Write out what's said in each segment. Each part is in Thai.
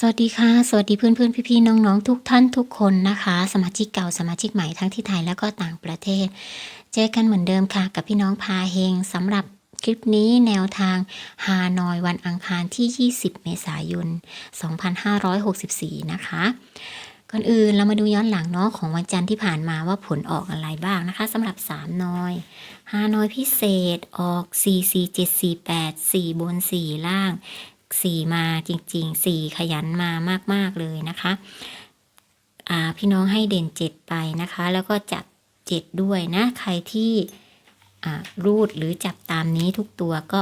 สวัสดีค่ะ สวัสดีเพื่อนเพื่อนพี่พี่ๆน้องๆ ทุกท่านทุกคนนะคะ สมาชิกเก่าสมาชิกใหม่ทั้งที่ไทยแล้วก็ต่างประเทศ เจอกันเหมือนเดิมค่ะ กับพี่น้องพาเฮงสำหรับคลิปนี้แนวทางฮานอยวันอังคารที่ 20 เมษายน 2564 นะคะก่อนอื่นเรามาดูย้อนหลังเนาะของวันจันทร์ที่ผ่านมาว่าผลออกอะไรบ้างนะคะสำหรับ 3 นอยฮานอยพิเศษออก 4 4 7 4 8 4 บน 4 ล่าง สี่มาจริงๆสี่ขยันมามากๆเลยนะคะอ่าพี่น้องให้เด่นเจ็ดไปนะคะ แล้วก็จับเจ็ดด้วยนะ ใครที่อ่ารูดหรือจับตามนี้ทุกตัวก็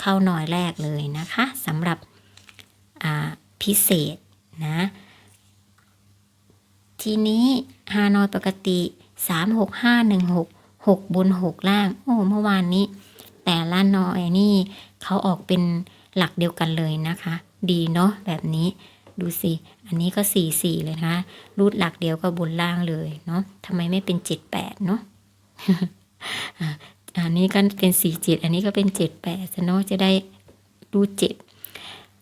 เข้าหน่อยแรกเลยนะคะสำหรับอ่าพิเศษนะ ทีนี้ฮานอยปกติ 3 6 5 1 6 6 บน 6 ล่าง โอ้เมื่อวานนี้ แต่ละนอยนี่เขาออกเป็น หลักเดียวกันเลยนะคะ ดีเนาะแบบนี้ดูสิ อันนี้ก็สี่สี่เลยนะคะ รูดหลักเดียวก็บนล่างเลยเนาะทำไมไม่เป็นเจ็ดแปดเนาะอันนี้ก็เป็นสี่เจ็ดอันนี้ก็เป็นเจ็ดแปดเนาะจะได้รูดเจ็ด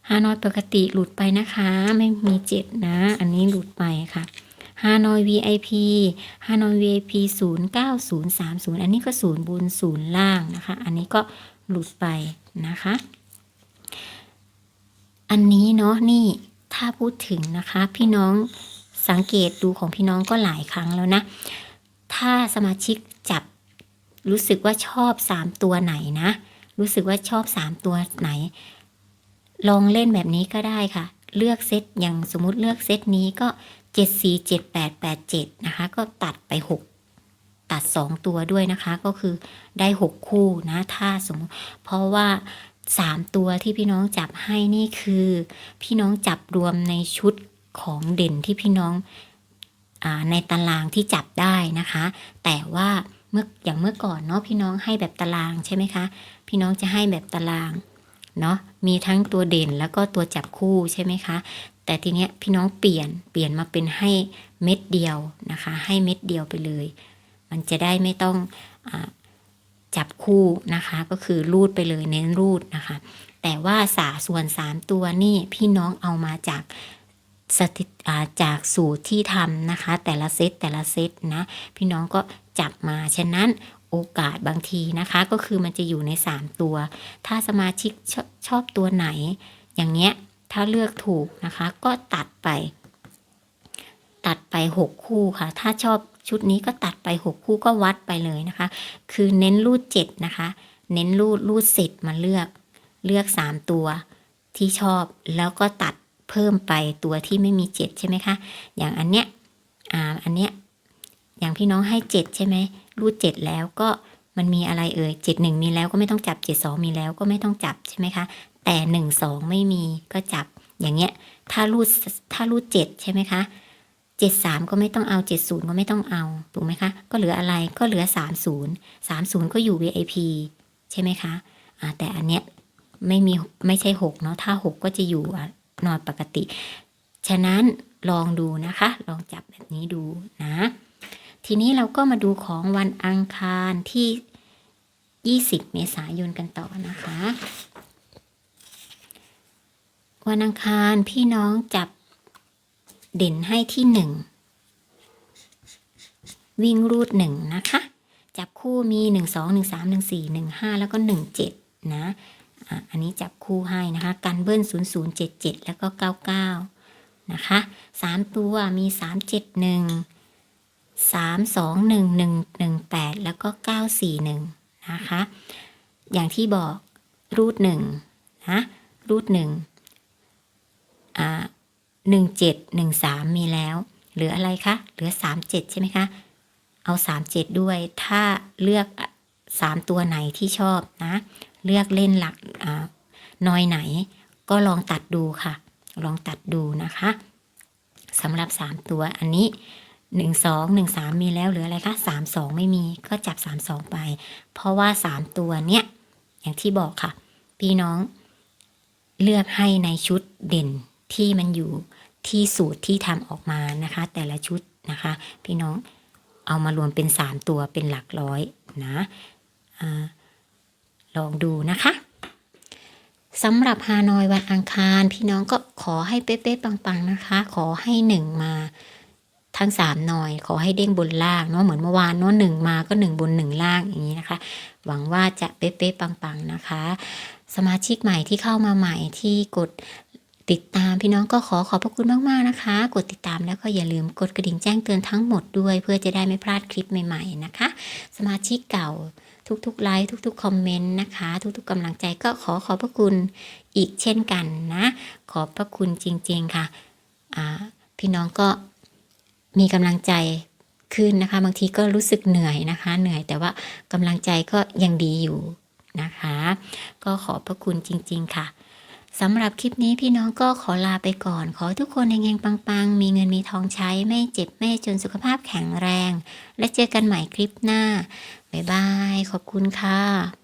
ฮานอยปกติหลุดไปนะคะ ไม่มีเจ็ดนะ อันนี้หลุดไปค่ะฮานอย VIP ฮานอย VIP ศูนย์เก้าศูนย์สามศูนย์อันนี้ก็ศูนย์บนศูนย์ล่างนะคะ อันนี้ก็หลุดไปนะคะ อันนี้เนาะนี่ถ้าพูดถึงนะคะ พี่น้องสังเกตดูของพี่น้องก็หลายครั้งแล้วนะ ถ้าสมาชิกจับรู้สึกว่าชอบสามตัวไหนนะ รู้สึกว่าชอบสามตัวไหน ลองเล่นแบบนี้ก็ได้ค่ะ เลือกเซตอย่างสมมุติเลือกเซตนี้ก็เจ็ดสี่เจ็ดแปดแปดเจ็ดนะคะ ก็ตัดไปหกตัดสองตัวด้วยนะคะ ก็คือได้หกคู่นะ ถ้าสมมติ เพราะว่า สามตัวที่พี่น้องจับให้นี่คือ พี่น้องจับรวมในชุดของเด่นที่พี่น้องอในตารางที่จับได้นะคะ แต่ว่าเมื่ออย่างเมื่อก่อนเนาะพี่น้องให้แบบตารางใช่ไหมคะ พี่น้องจะให้แบบตารางเนาะมีทั้งตัวเด่นแล้วก็ตัวจับคู่ใช่ไหมคะ แต่ทีเนี้ยพี่น้องเปลี่ยนเปลี่ยนมาเป็นให้เม็ดเดียวนะคะ ให้เม็ดเดียวไปเลย มันจะได้ไม่ต้องอ จับคู่นะคะก็คือรูดไปเลยเน้นรูดนะคะ แต่ว่าสาส่วน 3 ตัวนี่พี่น้องเอามาจากสถิตจากสูตรที่ทำนะคะ แต่ละเซตแต่ละเซตนะพี่น้องก็จับมาฉะนั้นโอกาสบางทีนะคะ ก็คือมันจะอยู่ใน 3 ตัว ถ้าสมาชิกชอบชอบตัวไหน อย่างเงี้ยถ้าเลือกถูกนะคะก็ตัดไป ตัดไป 6 คู่ค่ะ ถ้าชอบ ชุดนี้ก็ตัดไป 6 คู่ก็วัดไปเลยนะคะ คือเน้นรูด 7 นะคะ เน้นรูดรูดเสร็จมาเลือกเลือก 3 ตัวที่ชอบแล้วก็ตัดเพิ่มไปตัวที่ไม่มี 7 ใช่ไหมคะ อย่างอันเนี้ยอ่าอันเนี้ยอย่างพี่น้องให้ 7 ใช่ไหมรูด 7 แล้วก็มันมีอะไรเอ่ย7 1 มีแล้วก็ไม่ต้องจับ 7 2 มีแล้วก็ไม่ต้องจับใช่ไหมคะ แต่ 1 2 ไม่มีก็จับอย่างเงี้ยถ้ารูดถ้ารูด 7 ใช่ไหมคะ เจ็ดสามก็ไม่ต้องเอาเจ็ดศูนย์ก็ไม่ต้องเอา ถูกไหมคะ ก็เหลืออะไรก็เหลือสามศูนย์สามศูนย์ก็อยู่ VIP ใช่ไหมคะอ่าแต่อันเนี้ยไม่มีไม่ใช่หกเนาะ ถ้าหกก็จะอยู่นอนปกติ ฉะนั้นลองดูนะคะ ลองจับแบบนี้ดูนะ ทีนี้เราก็มาดูของวันอังคารที่ 20 เมษายนกันต่อนะคะ วันอังคารพี่น้องจับ เด่นให้ที่หนึ่งวิ่งรูดหนึ่งนะคะ จับคู่มีหนึ่งสองหนึ่งสามหนึ่งสี่หนึ่งห้าแล้วก็หนึ่งเจ็ดนะอันนี้จับคู่ให้นะคะกันเบิ้ลศูนย์ศูนย์เจ็ดเจ็ดแล้วก็เก้าเก้านะคะสามตัวมีสามเจ็ดหนึ่งสามสองหนึ่งหนึ่งหนึ่งแปดแล้วก็เก้าสี่หนึ่งนะคะ อย่างที่บอกรูดหนึ่งนะรูดหนึ่งอ่า หนึ่งเจ็ดหนึ่งสามมีแล้ว เหลืออะไรคะ เหลือสามเจ็ดใช่ไหมคะ เอาสามเจ็ดด้วย ถ้าเลือกสามตัวไหนที่ชอบนะ เลือกเล่นหลักอ่าน้อยไหน ก็ลองตัดดูค่ะ ลองตัดดูนะคะสำหรับสามตัวอันนี้หนึ่งสองหนึ่งสามมีแล้วเหลืออะไรคะสามสองไม่มีก็จับสามสองไป เพราะว่าสามตัวเนี้ยอย่างที่บอกค่ะ พี่น้องเลือกให้ในชุดเด่น ที่มันอยู่ที่สูตรที่ทำออกมานะคะ แต่ละชุดนะคะ พี่น้องเอามารวมเป็น 3 ตัวเป็นหลักร้อยนะอลองดูนะคะสำหรับฮานอยวันอังคาร พี่น้องก็ขอให้เป๊ะๆปังๆนะคะ ขอให้หนึ่งมาทั้งสามหน่อย ขอให้เด้งบนล่างเนาะเหมือนเมื่อวานเนาะหนึ่งมาก็หนึ่งบนหนึ่งล่างอย่างนี้นะคะ หวังว่าจะเป๊ะๆปังๆนะคะ สมาชิกใหม่ที่เข้ามาใหม่ที่กด ติดตามพี่น้องก็ขอขอบพระคุณมากๆนะคะ กดติดตามแล้วก็อย่าลืมกดกระดิ่งแจ้งเตือนทั้งหมดด้วย เพื่อจะได้ไม่พลาดคลิปใหม่ๆนะคะ สมาชิกเก่าทุกๆไลค์ทุกๆคอมเมนต์นะคะ ทุกๆกำลังใจก็ขอขอบพระคุณอีกเช่นกันนะ ขอบพระคุณจริงๆค่ะพี่น้องก็มีกำลังใจขึ้นนะคะ บางทีก็รู้สึกเหนื่อยนะคะ เหนื่อยแต่ว่ากำลังใจก็ยังดีอยู่นะคะ ก็ขอบพระคุณจริง ๆ ค่ะ สำหรับคลิปนี้พี่น้องก็ขอลาไปก่อน ขอทุกคนเฮงๆปังๆ มีเงินมีทองใช้ไม่เจ็บไม่จนสุขภาพแข็งแรง และเจอกันใหม่คลิปหน้า บ๊ายบาย ขอบคุณค่ะ